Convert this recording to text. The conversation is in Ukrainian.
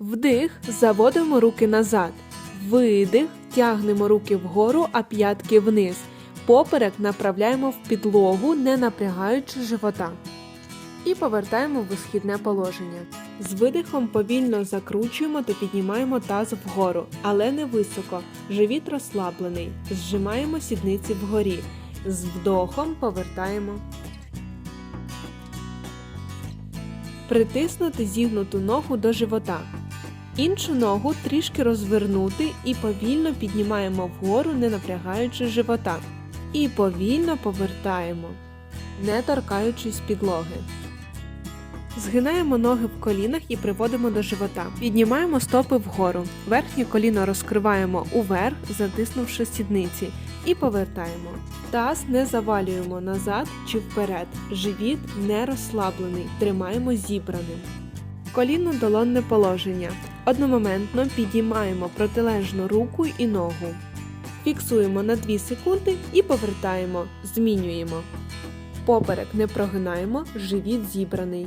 Вдих, заводимо руки назад. Видих, тягнемо руки вгору, а п'ятки вниз. Поперек направляємо в підлогу, не напрягаючи живота. І повертаємо в висхідне положення. З видихом повільно закручуємо та піднімаємо таз вгору, але не високо. Живіт розслаблений. Зжимаємо сідниці вгорі. З вдохом повертаємо. Притиснути зігнуту ногу до живота. Іншу ногу трішки розвернути і повільно піднімаємо вгору, не напрягаючи живота. І повільно повертаємо, не торкаючись підлоги. Згинаємо ноги в колінах і приводимо до живота. Піднімаємо стопи вгору. Верхнє коліно розкриваємо уверх, затиснувши сідниці, і повертаємо. Таз не завалюємо назад чи вперед. Живіт не розслаблений. Тримаємо зібраним. Коліно долонне положення. Одномоментно підіймаємо протилежну руку і ногу. Фіксуємо на 2 секунди і повертаємо. Змінюємо. Поперек не прогинаємо, живіт зібраний.